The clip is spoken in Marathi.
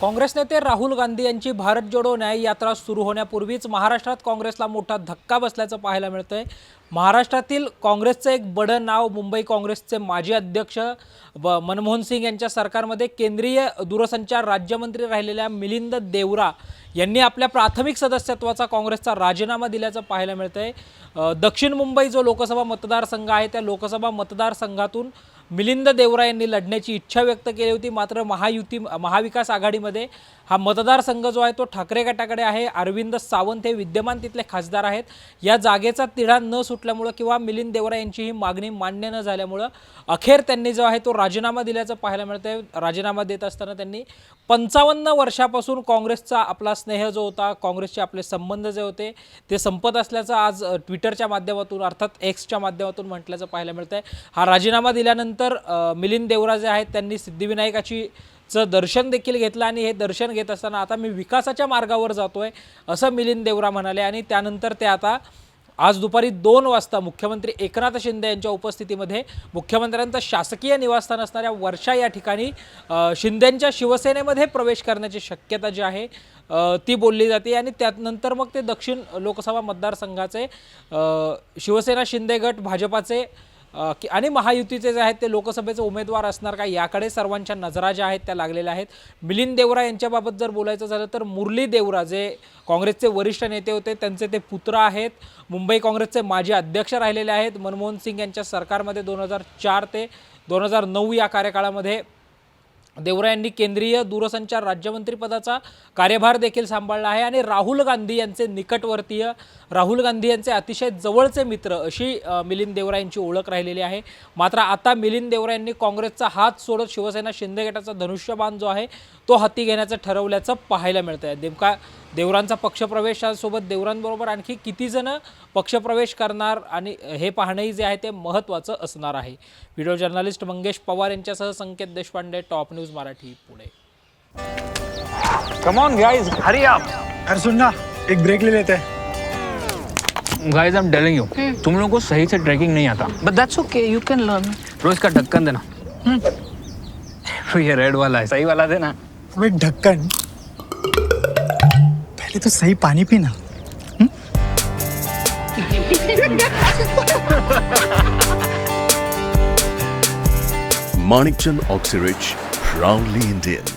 काँग्रेस नेते राहुल गांधी यांची भारत जोडो न्याय यात्रा सुरू होण्यापूर्वीच महाराष्ट्रात काँग्रेसला मोठा धक्का बसल्याचं पाहायला मिळतंय. महाराष्ट्रातील काँग्रेसचं एक बडं नाव मुंबई काँग्रेसचे माजी अध्यक्ष ब- मनमोहन सिंग यांच्या सरकारमध्ये केंद्रीय दूरसंचार राज्यमंत्री राहिलेल्या मिलिंद देवरा यांनी आपल्या प्राथमिक सदस्यत्वाचा काँग्रेसचा राजीनामा दिल्याचं पाहायला मिळतंय. आहे दक्षिण मुंबई जो लोकसभा मतदारसंघ आहे त्या लोकसभा मतदारसंघातून मिलिंद देवरा यांनी लढण्याची इच्छा व्यक्त केली होती. मात्र महायुती महाविकास आघाडीमध्ये हा मतदारसंघ जो आहे तो ठाकरे गटाकडे आहे. अरविंद सावंत हे विद्यमान तिथले खासदार आहेत. या जागेचा तिढा न सुटल्यामुळं किंवा मिलिंद देवरा यांची ही मागणी मान्य न झाल्यामुळं अखेर त्यांनी जो आहे तो राजीनामा दिल्याचं पाहायला मिळतं राजीनामा देत असताना त्यांनी पंचावन्न वर्षापासून काँग्रेसचा आपला स्नेह जो होता काँग्रेसचे आपले संबंध जे होते ते संपत असल्याचं आज ट्विटरच्या माध्यमातून अर्थात एक्सच्या माध्यमातून म्हटल्याचं पाहायला मिळतंय. हा राजीनामा दिल्यानंतर त्यानंतर मिलिंद देवरा जे आहेत त्यांनी सिद्धिविनायकाची चं दर्शन देखील घेतलं आणि हे दर्शन घेत असताना आता मी विकासाच्या मार्गावर जातो आहे असं मिलिंद देवरा म्हणाले. आणि त्यानंतर ते आता आज दुपारी दोन वाजता मुख्यमंत्री एकनाथ शिंदे यांच्या उपस्थितीमध्ये मुख्यमंत्र्यांचं शासकीय निवासस्थान असणाऱ्या वर्षा या ठिकाणी शिंदेंच्या शिवसेनेमध्ये प्रवेश करण्याची शक्यता जी आहे ती बोलली जाते. आणि त्यानंतर मग ते दक्षिण लोकसभा मतदारसंघाचे शिवसेना शिंदे गट भाजपाचे की- आणि महायुतीचे जे आहेत ते लोकसभेचे उमेदवार असणार का याकडे सर्वांच्या नजरा ज्या आहेत त्या लागलेल्या आहेत. मिलिंद देवरा यांच्याबाबत जर बोलायचं झालं तर मुरली देवरा जे काँग्रेसचे वरिष्ठ नेते होते त्यांचे ते पुत्र आहेत. मुंबई काँग्रेसचे माजी अध्यक्ष राहिलेले आहेत. मनमोहन सिंग यांच्या सरकारमध्ये दोन हजार चार ते दोन हजार नऊ या कार्यकाळामध्ये देवरा यांनी केंद्रीय दूरसंचार राज्यमंत्रीपदाचा कार्यभार देखील सांभाळला आहे आणि राहुल गांधी यांचे निकटवर्तीय राहुल गांधी यांचे अतिशय जवळचे मित्र अशी मिलिंद देवरा यांची ओळख राहिलेली आहे. मात्र आता मिलिंद देवरा यांनी काँग्रेसचा हात सोडत शिवसेना शिंदे गटाचा धनुष्यबाण जो आहे तो हाती घेण्याचं ठरवल्याचं पाहायला मिळतं आहे नेमका देवरांचा पक्षप्रवेशासोबत देवरांबरोबर आणखी किती जण पक्षप्रवेश करणार आणि हे पाहणंही जे आहे ते महत्त्वाचं असणार आहे. व्हिडिओ जर्नलिस्ट मंगेश पवार यांच्यासह Sanket Deshpande top news Marathi Pune. Come on guys hurry up अरे सुन ना एक ब्रेक ले लेते. हैं guys I am telling you तुम लोगों को सही से ट्रैकिंग नहीं आता. But that's okay, you can learn. रोज का ढक्कन देना. ये रेड वाला है सही वाला देना. अबे ढक्कन पहले तो सही पानी पीना Manikchand Oxyrich, proudly Indian.